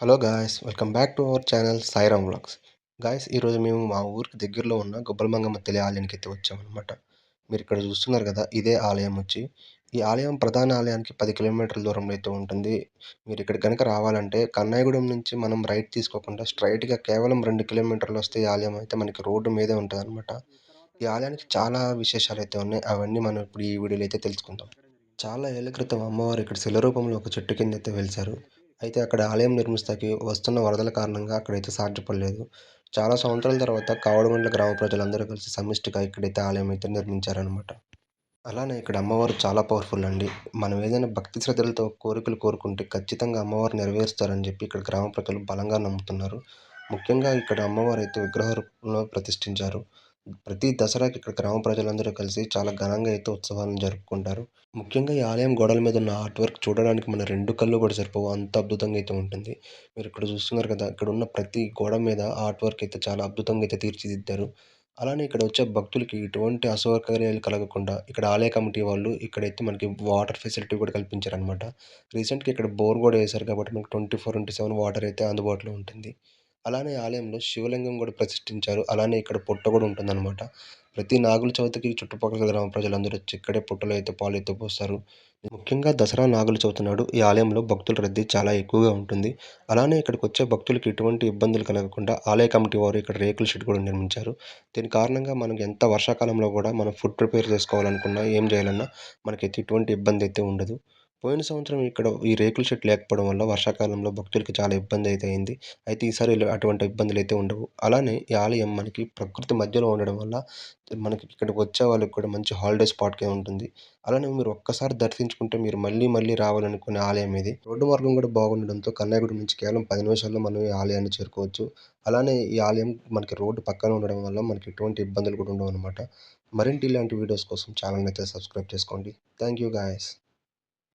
Hello guys welcome back to our channel Sairam vlogs. Guys ఈరోజు మేము మా ఊరికి దగ్గరలో ఉన్న గొబ్బలమంగమ్మ తల్లి ఆలయానికి అయితే వచ్చామన్నమాట. మీరు ఇక్కడ చూస్తున్నారు కదా ఇదే ఆలయం వచ్చి ఈ ఆలయం ప్రధాన ఆలయానికి పది కిలోమీటర్ల దూరంలో అయితే ఉంటుంది. మీరు ఇక్కడ కనుక రావాలంటే కన్నాయగూడెం నుంచి మనం రైట్ తీసుకోకుండా స్ట్రైట్గా కేవలం రెండు కిలోమీటర్లు వస్తే ఈ ఆలయం అయితే మనకి రోడ్డు మీదే ఉంటుంది అనమాట ఈ ఆలయానికి చాలా విశేషాలు అయితే ఉన్నాయి అవన్నీ మనం ఇప్పుడు ఈ వీడియోలో అయితే తెలుసుకుందాం. చాలా ఏళ్ళ క్రితం అమ్మవారు ఇక్కడ శిల రూపంలో ఒక చెట్టు కింద అయితే వెలిశారు. అయితే అక్కడ ఆలయం నిర్మిస్తాకి వస్తున్న వరదల కారణంగా అక్కడైతే సాధ్యపడలేదు. చాలా సంవత్సరాల తర్వాత కావడమండల గ్రామ ప్రజలందరూ కలిసి సమిష్టిగా ఇక్కడైతే ఆలయం అయితే నిర్మించారనమాట అలానే ఇక్కడ అమ్మవారు చాలా పవర్ఫుల్ అండి. మనం ఏదైనా భక్తి శ్రద్ధలతో కోరికలు కోరుకుంటే ఖచ్చితంగా అమ్మవారు నెరవేరుస్తారని చెప్పి ఇక్కడ గ్రామ ప్రజలు బలంగా నమ్ముతున్నారు. ముఖ్యంగా ఇక్కడ అమ్మవారు అయితే విగ్రహ రూపంలో ప్రతిష్ఠించారు. ప్రతి దసరాకి ఇక్కడ గ్రామ ప్రజలందరూ కలిసి చాలా ఘనంగా అయితే ఉత్సవాలను జరుపుకుంటారు. ముఖ్యంగా ఈ ఆలయం గోడల మీద ఉన్న ఆర్ట్ వర్క్ చూడడానికి మన రెండు కళ్ళు కూడా సరిపోవు. అంత అద్భుతంగా అయితే ఉంటుంది. మీరు ఇక్కడ చూస్తున్నారు కదా ఇక్కడ ఉన్న ప్రతి గోడ మీద ఆర్ట్ వర్క్ అయితే చాలా అద్భుతంగా అయితే తీర్చిదిద్దారు. అలానే ఇక్కడ వచ్చే భక్తులకి ఎటువంటి అసౌకర్యాలు కలగకుండా ఇక్కడ ఆలయ కమిటీ వాళ్ళు ఇక్కడైతే మనకి వాటర్ ఫెసిలిటీ కూడా కల్పించారనమాట రీసెంట్గా ఇక్కడ బోర్ కూడా వేశారు కాబట్టి మనకి twenty four into seven water అయితే అందుబాటులో ఉంటుంది. అలానే ఆలయంలో శివలింగం కూడా ప్రతిష్ఠించారు. అలానే ఇక్కడ పుట్ట కూడా ఉంటుందన్నమాట. ప్రతి నాగుల చవితికి చుట్టుపక్కల గ్రామ ప్రజలందరూ వచ్చి ఇక్కడే పుట్టలు అయితే పాలు అయితే పోస్తారు. ముఖ్యంగా దసరా నాగుల చవితి నాడు ఈ ఆలయంలో భక్తుల రద్దీ చాలా ఎక్కువగా ఉంటుంది. అలానే ఇక్కడికి వచ్చే భక్తులకు ఎటువంటి ఇబ్బందులు కలగకుండా ఆలయ కమిటీ వారు ఇక్కడ రేకుల షెడ్ కూడా నిర్మించారు. దీని కారణంగా మనకి ఎంత వర్షాకాలంలో కూడా మనం ఫుడ్ ప్రిపేర్ చేసుకోవాలనుకున్నా ఏం చేయాలన్నా మనకైతే ఎటువంటి ఇబ్బంది అయితే ఉండదు. పోయిన సంవత్సరం ఇక్కడ ఈ రేకుల షెడ్ లేకపోవడం వల్ల వర్షాకాలంలో భక్తులకి చాలా ఇబ్బంది అయితే అయింది. అయితే ఈసారి అటువంటి ఇబ్బందులు అయితే ఉండవు. అలానే ఈ ఆలయం మనకి ప్రకృతి మధ్యలో ఉండడం వల్ల మనకి ఇక్కడికి వచ్చే వాళ్ళకి కూడా మంచి హాలిడే స్పాట్గా ఉంటుంది. అలానే మీరు ఒక్కసారి దర్శించుకుంటే మీరు మళ్ళీ మళ్ళీ రావాలనుకునే ఆలయం ఇది. రోడ్డు మార్గం కూడా బాగుండడంతో కన్యాకుడి నుంచి కేవలం పది నిమిషాల్లో మనం ఈ ఆలయాన్ని చేరుకోవచ్చు. అలానే ఈ ఆలయం మనకి రోడ్డు పక్కన ఉండడం వల్ల మనకి ఎటువంటి ఇబ్బందులు కూడా ఉండవు అనమాట మరింటి ఇలాంటి వీడియోస్ కోసం ఛానల్ని అయితే సబ్స్క్రైబ్ చేసుకోండి. Thank you guys.